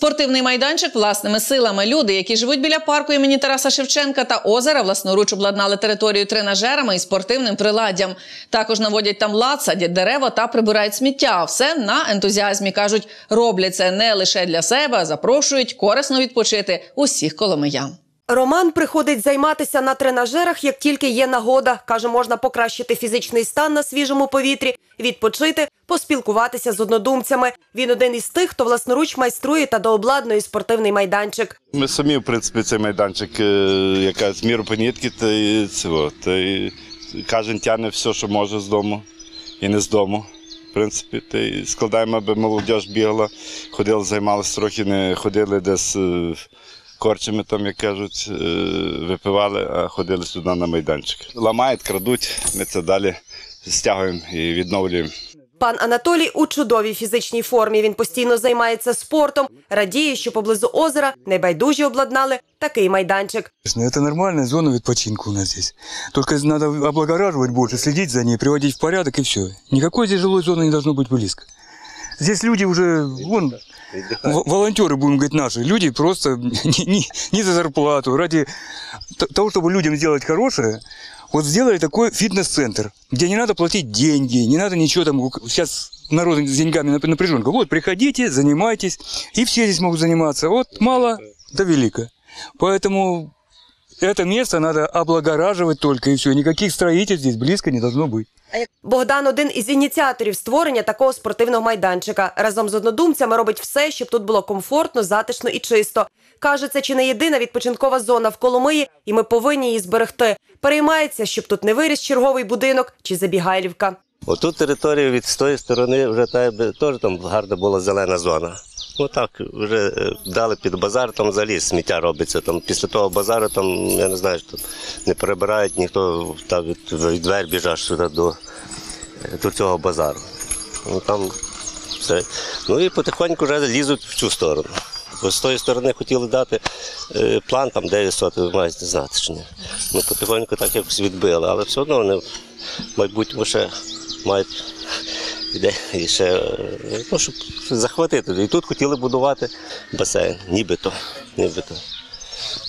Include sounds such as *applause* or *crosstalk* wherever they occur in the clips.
Спортивний майданчик власними силами. Люди, які живуть біля парку імені Тараса Шевченка та озера, власноруч обладнали територію тренажерами і спортивним приладдям. Також наводять там лад, садять дерева та прибирають сміття. Все на ентузіазмі кажуть, роблять це не лише для себе, запрошують корисно відпочити усіх коломиян. Роман приходить займатися на тренажерах, як тільки є нагода. Каже, можна покращити фізичний стан на свіжому повітрі, відпочити, поспілкуватися з однодумцями. Він один із тих, хто власноруч майструє та дообладнує спортивний майданчик. Ми самі, в принципі, цей майданчик, е, яка з міру понітки, та цього. Та й кожен тягне все, що може з дому і не з дому. В принципі, та складаємо, аби молодь бігала, ходили, займалися трохи, не ходили десь е, корчами, там, як кажуть, е, випивали, а ходили сюди на майданчик. Ламають, крадуть, ми це далі стягуємо і відновлюємо. Пан Анатолій у чудовій фізичній формі. Він постійно займається спортом, радіє, що поблизу озера найбайдужі обладнали такий майданчик. Ну, Это нормальная зона відпочинку у нас здесь. Только надо облагораживать больше, следить за ней, приводить в порядок и все. Никакой здесь жилой зоны не должно быть близко. Здесь люди уже, вон, волонтеры, будем говорить, наши, люди просто *laughs* не, не- не за зарплату, ради того, чтобы людям сделать хорошее, вот сделали такой фитнес-центр, где не надо платить деньги, не надо ничего там, сейчас народ с деньгами нап- напряженка. Вот, приходите, занимайтесь, и все здесь могут заниматься, от мало до велика. Поэтому это место надо облагораживать только и все. Никаких строительств здесь близко не должно быть. Богдан один із ініціаторів створення такого спортивного майданчика. Разом з однодумцями робить все, щоб тут було комфортно, затишно і чисто. Каже, це чи не єдина відпочинкова зона в Коломиї, і ми повинні її зберегти. Переймається, щоб тут не виріс черговий будинок чи забігайлівка. Отут територія від з тої сторони вже та теж там гарна була зелена зона. Ну так, вже е, дали під базар, там взагалі сміття робиться. Там після того базару там, я не знаю, що не перебирають ніхто там від, від вербіж аж сюди до, е, до цього базару. Ну там все. Ну і потихоньку вже лізуть в цю сторону. Бо з тої сторони хотіли дати е, план, там 9 сотих, ви маєте знати, чи ні. Ну, потихоньку так якось відбили, але все одно вони в майбутньому ще мають ідеї ще, е, ну, щоб захватити. І тут хотіли будувати басейн, нібито. нібито.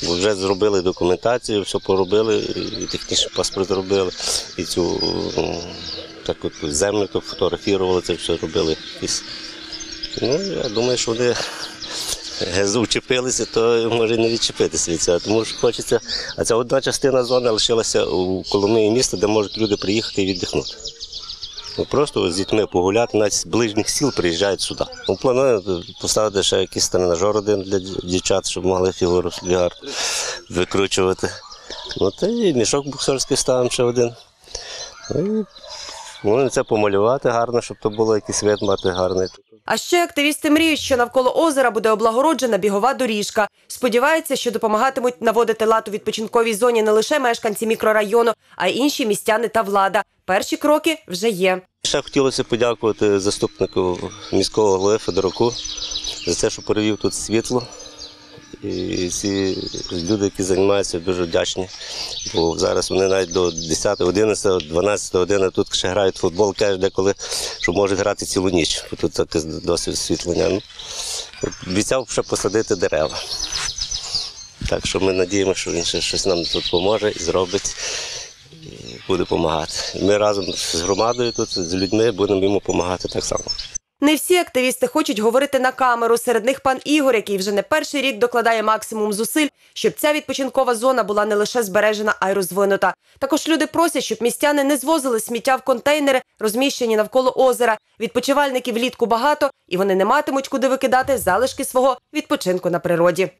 Бо вже зробили документацію, все поробили, і технічний паспорт зробили, і цю так от землю то фотографували, це все робили. Ну, я думаю, що вони е, учепилися, то може не відчепитися від цього. Тому що хочеться. А ця одна частина зони лишилася у Коломиї міста, де можуть люди приїхати і віддихнути. Ну, Просто з дітьми погуляти, навіть з ближніх сіл приїжджають сюди. Ми Плануємо поставити ще якийсь тренажер один для дівчат, щоб могли фігуру викручувати. От і мішок боксерський ставимо ще один. Ну, і Можна це помалювати гарно, щоб то було якийсь вид мати гарний. А ще активісти мріють, що навколо озера буде облагороджена бігова доріжка. Сподіваються, що допомагатимуть наводити лад у відпочинковій зоні не лише мешканці мікрорайону, а й інші містяни та влада. Перші кроки вже є. Ще хотілося подякувати заступнику міського голови Федоруку за те, що перевів тут світло. І всі люди, які займаються, дуже вдячні. Бо зараз вони навіть до 10, 11, 12 години тут ще грають футбол, кажуть, деколи, що можуть грати цілу ніч. Тут таке досить освітлення. Ну, обіцяв ще посадити дерева. Так що ми надіємося, що він ще щось нам тут поможе і зробить. Буде допомагати. Ми разом з громадою тут, з людьми будемо йому допомагати так само. Не всі активісти хочуть говорити на камеру. Серед них пан Ігор, який вже не перший рік докладає максимум зусиль, щоб ця відпочинкова зона була не лише збережена, а й розвинута. Також люди просять, щоб містяни не звозили сміття в контейнери, розміщені навколо озера. Відпочивальників влітку багато, і вони не матимуть куди викидати залишки свого відпочинку на природі.